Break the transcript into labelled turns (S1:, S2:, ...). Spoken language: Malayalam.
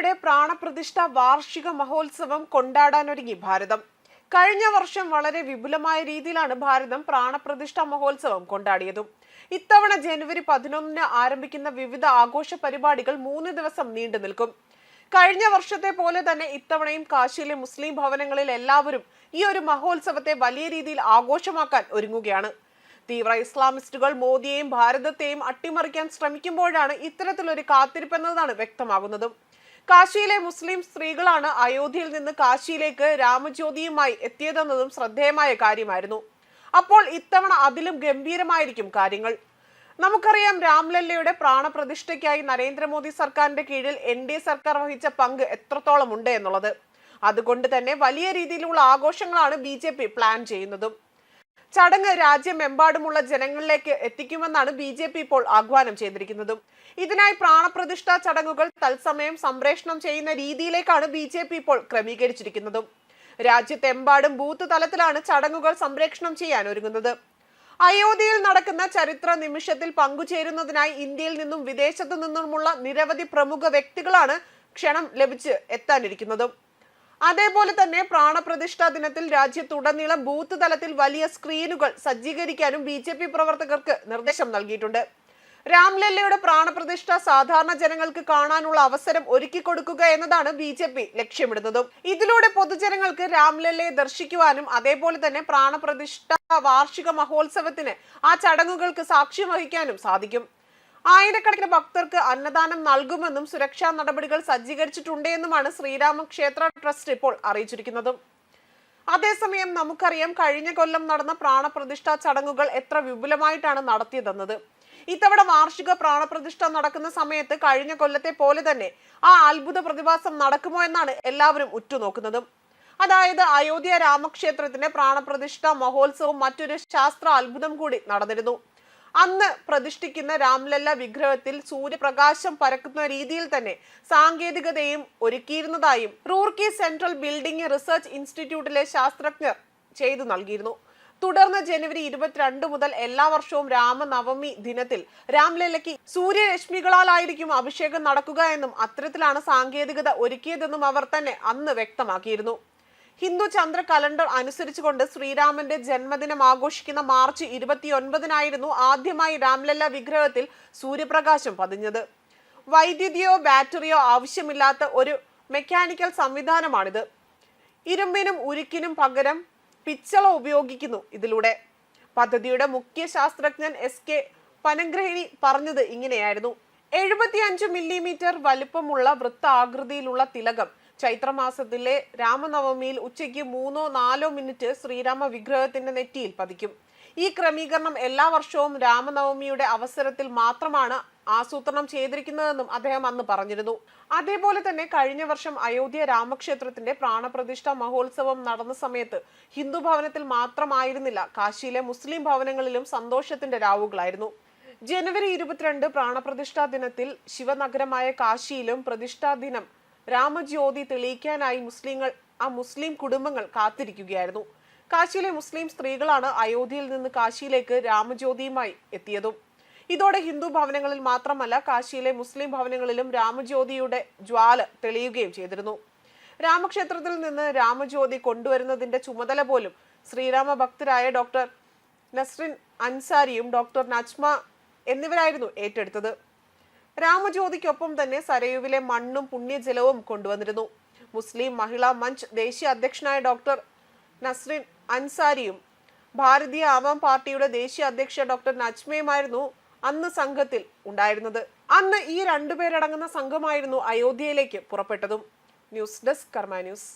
S1: രാംലല്ലയുടെ പ്രാണപ്രതിഷ്ഠ വാർഷിക മഹോത്സവം കൊണ്ടാടാനൊരുങ്ങി ഭാരതം. കഴിഞ്ഞ വർഷം വളരെ വിപുലമായ രീതിയിലാണ് ഭാരതം പ്രാണപ്രതിഷ്ഠ മഹോത്സവം കൊണ്ടാടിയതും. ഇത്തവണ ജനുവരി പതിനൊന്നിന് ആരംഭിക്കുന്ന വിവിധ ആഘോഷ പരിപാടികൾ മൂന്ന് ദിവസം നീണ്ടു നിൽക്കും. കഴിഞ്ഞ വർഷത്തെ പോലെ തന്നെ ഇത്തവണയും കാശിയിലെ മുസ്ലിം ഭവനങ്ങളിൽ എല്ലാവരും ഈ ഒരു മഹോത്സവത്തെ വലിയ രീതിയിൽ ആഘോഷമാക്കാൻ ഒരുങ്ങുകയാണ്. തീവ്ര ഇസ്ലാമിസ്റ്റുകൾ മോദിയെയും ഭാരതത്തെയും അട്ടിമറിക്കാൻ ശ്രമിക്കുമ്പോഴാണ് ഇത്തരത്തിലൊരു കാത്തിരിപ്പെന്നതാണ് വ്യക്തമാകുന്നത്. കാശിയിലെ മുസ്ലിം സ്ത്രീകളാണ് അയോധ്യയിൽ നിന്ന് കാശിയിലേക്ക് രാമജ്യോതിയുമായി എത്തിയതെന്നതും ശ്രദ്ധേയമായ കാര്യമായിരുന്നു. അപ്പോൾ ഇത്തവണ അതിലും ഗംഭീരമായിരിക്കും കാര്യങ്ങൾ. നമുക്കറിയാം രാംലല്ലയുടെ പ്രാണപ്രതിഷ്ഠയ്ക്കായി നരേന്ദ്രമോദി സർക്കാരിന്റെ കീഴിൽ എൻ ഡി എ സർക്കാർ വഹിച്ച പങ്ക് എത്രത്തോളം ഉണ്ട് എന്നുള്ളത്. അതുകൊണ്ട് തന്നെ വലിയ രീതിയിലുള്ള ആഘോഷങ്ങളാണ് ബി പ്ലാൻ ചെയ്യുന്നതും. ചടങ്ങ് രാജ്യമെമ്പാടുമുള്ള ജനങ്ങളിലേക്ക് എത്തിക്കുമെന്നാണ് ബി ജെ പി ഇപ്പോൾ ആഹ്വാനം ചെയ്തിരിക്കുന്നതും. ഇതിനായി പ്രാണപ്രതിഷ്ഠാ ചടങ്ങുകൾ തത്സമയം സംപ്രേഷണം ചെയ്യുന്ന രീതിയിലേക്കാണ് ബി ജെ പി ഇപ്പോൾ ക്രമീകരിച്ചിരിക്കുന്നതും. രാജ്യത്തെമ്പാടും ബൂത്ത് തലത്തിലാണ് ചടങ്ങുകൾ സംപ്രേഷണം ചെയ്യാൻ ഒരുങ്ങുന്നത്. അയോധ്യയിൽ നടക്കുന്ന ചരിത്ര നിമിഷത്തിൽ പങ്കുചേരുന്നതിനായി ഇന്ത്യയിൽ നിന്നും വിദേശത്തു നിന്നുമുള്ള നിരവധി പ്രമുഖ വ്യക്തികളാണ് ക്ഷണം ലഭിച്ച് എത്താനിരിക്കുന്നതും. അതേപോലെ തന്നെ പ്രാണപ്രതിഷ്ഠാ ദിനത്തിൽ രാജ്യത്തുടനീളം ബൂത്ത് തലത്തിൽ വലിയ സ്ക്രീനുകൾ സജ്ജീകരിക്കാനും ബി ജെ പി പ്രവർത്തകർക്ക് നിർദ്ദേശം നൽകിയിട്ടുണ്ട്. രാംലല്ലയുടെ പ്രാണപ്രതിഷ്ഠ സാധാരണ ജനങ്ങൾക്ക് കാണാനുള്ള അവസരം ഒരുക്കി കൊടുക്കുക എന്നതാണ് ബി ജെ പി ലക്ഷ്യമിടുന്നതും. ഇതിലൂടെ പൊതുജനങ്ങൾക്ക് രാംലല്ലയെ ദർശിക്കുവാനും അതേപോലെ തന്നെ പ്രാണപ്രതിഷ്ഠ വാർഷിക മഹോത്സവത്തിന് ആ ചടങ്ങുകൾക്ക് സാക്ഷ്യം വഹിക്കാനും സാധിക്കും. ആയിരക്കണക്കിന് ഭക്തർക്ക് അന്നദാനം നൽകുമെന്നും സുരക്ഷാ നടപടികൾ സജ്ജീകരിച്ചിട്ടുണ്ടെന്നുമാണ് ശ്രീരാമ ക്ഷേത്ര ട്രസ്റ്റ് ഇപ്പോൾ അറിയിച്ചിരിക്കുന്നത്. അതേസമയം നമുക്കറിയാം കഴിഞ്ഞ കൊല്ലം നടന്ന പ്രാണപ്രതിഷ്ഠാ ചടങ്ങുകൾ എത്ര വിപുലമായിട്ടാണ് നടത്തിയതെന്നത്. ഇത്തവണ വാർഷിക പ്രാണപ്രതിഷ്ഠ നടക്കുന്ന സമയത്ത് കഴിഞ്ഞ കൊല്ലത്തെ പോലെ തന്നെ ആ അത്ഭുത പ്രതിഭാസം നടക്കുമോ എന്നാണ് എല്ലാവരും ഉറ്റുനോക്കുന്നത്. അതായത് അയോധ്യ രാമക്ഷേത്രത്തിന്റെ പ്രാണപ്രതിഷ്ഠ മഹോത്സവം മറ്റൊരു ശാസ്ത്ര അത്ഭുതം കൂടി നടന്നിരുന്നു. അന്ന് പ്രതിഷ്ഠിക്കുന്ന രാംലല്ല വിഗ്രഹത്തിൽ സൂര്യപ്രകാശം പരക്കുന്ന രീതിയിൽ തന്നെ സാങ്കേതികതയും ഒരുക്കിയിരുന്നതായും റൂർക്കി സെൻട്രൽ ബിൽഡിംഗ് റിസർച്ച് ഇൻസ്റ്റിറ്റ്യൂട്ടിലെ ശാസ്ത്രജ്ഞർ ചെയ്തു നൽകിയിരുന്നു. തുടർന്ന് ജനുവരി ഇരുപത്തിരണ്ട് മുതൽ എല്ലാ വർഷവും രാമനവമി ദിനത്തിൽ രാംലല്ലയ്ക്ക് സൂര്യരശ്മികളാലായിരിക്കും അഭിഷേകം നടക്കുക എന്നും അത്തരത്തിലാണ് സാങ്കേതികത ഒരുക്കിയതെന്നും അവർ തന്നെ അന്ന് വ്യക്തമാക്കിയിരുന്നു. ഹിന്ദു ചന്ദ്ര കലണ്ടർ അനുസരിച്ചുകൊണ്ട് ശ്രീരാമന്റെ ജന്മദിനം ആഘോഷിക്കുന്ന മാർച്ച് ഇരുപത്തിയൊൻപതിനായിരുന്നു ആദ്യമായി രാംലല്ല വിഗ്രഹത്തിൽ സൂര്യപ്രകാശം പതിഞ്ഞത്. വൈദ്യുതിയോ ബാറ്ററിയോ ആവശ്യമില്ലാത്ത ഒരു മെക്കാനിക്കൽ സംവിധാനമാണിത്. ഇരുമ്പിനും ഉരുക്കിനും പകരം പിച്ചള ഉപയോഗിക്കുന്നു ഇതിലൂടെ. പദ്ധതിയുടെ മുഖ്യ ശാസ്ത്രജ്ഞൻ എസ് കെ പനഗ്രഹിണി പറഞ്ഞത് ഇങ്ങനെയായിരുന്നു. എഴുപത്തിയഞ്ച് മില്ലിമീറ്റർ വലിപ്പമുള്ള വൃത്താകൃതിയിലുള്ള തിലകം ചൈത്രമാസത്തിലെ രാമനവമിയിൽ ഉച്ചയ്ക്ക് മൂന്നോ നാലോ മിനിറ്റ് ശ്രീരാമ വിഗ്രഹത്തിന്റെ നെറ്റിയിൽ പതിക്കും. ഈ ക്രമീകരണം എല്ലാ വർഷവും രാമനവമിയുടെ അവസരത്തിൽ മാത്രമാണ് ആസൂത്രണം ചെയ്തിരിക്കുന്നതെന്നും അദ്ദേഹം അന്ന് പറഞ്ഞിരുന്നു. അതേപോലെ തന്നെ കഴിഞ്ഞ വർഷം അയോധ്യ രാമക്ഷേത്രത്തിന്റെ പ്രാണപ്രതിഷ്ഠ മഹോത്സവം നടന്ന സമയത്ത് ഹിന്ദു ഭവനത്തിൽ മാത്രമായിരുന്നില്ല കാശിയിലെ മുസ്ലിം ഭവനങ്ങളിലും സന്തോഷത്തിന്റെ രാവുകളായിരുന്നു. ജനുവരി ഇരുപത്തിരണ്ട് പ്രാണപ്രതിഷ്ഠാ ദിനത്തിൽ ശിവനഗരമായ കാശിയിലും പ്രതിഷ്ഠാ ദിനം രാമജ്യോതി തെളിയിക്കാനായി മുസ്ലിങ്ങൾ ആ മുസ്ലിം കുടുംബങ്ങൾ കാത്തിരിക്കുകയായിരുന്നു. കാശിയിലെ മുസ്ലിം സ്ത്രീകളാണ് അയോധ്യയിൽ നിന്ന് കാശിയിലേക്ക് രാമജ്യോതിയുമായി എത്തിയതും. ഇതോടെ ഹിന്ദു ഭവനങ്ങളിൽ മാത്രമല്ല കാശിയിലെ മുസ്ലിം ഭവനങ്ങളിലും രാമജ്യോതിയുടെ ജ്വാല തെളിയുകയും ചെയ്തിരുന്നു. രാമക്ഷേത്രത്തിൽ നിന്ന് രാമജ്യോതി കൊണ്ടുവരുന്നതിന്റെ ചുമതല പോലും ശ്രീരാമ ഭക്തരായ ഡോക്ടർ നസ്രിൻ അൻസാരിയും ഡോക്ടർ നജ്മ എന്നിവരായിരുന്നു ഏറ്റെടുത്തത്. രാമജ്യോതിക്കൊപ്പം തന്നെ സരയുവിലെ മണ്ണും പുണ്യജലവും കൊണ്ടുവന്നിരുന്നു. മുസ്ലിം മഹിളാ മഞ്ച് ദേശീയ അധ്യക്ഷനായ ഡോക്ടർ നസ്രിൻ അൻസാരിയും ഭാരതീയ ആവാം പാർട്ടിയുടെ ദേശീയ അധ്യക്ഷ ഡോക്ടർ നജ്മയുമായിരുന്നു അന്ന് സംഘത്തിൽ ഉണ്ടായിരുന്നത്. അന്ന് ഈ രണ്ടുപേരടങ്ങുന്ന സംഘമായിരുന്നു അയോധ്യയിലേക്ക് പുറപ്പെട്ടതും. News desk Karma news.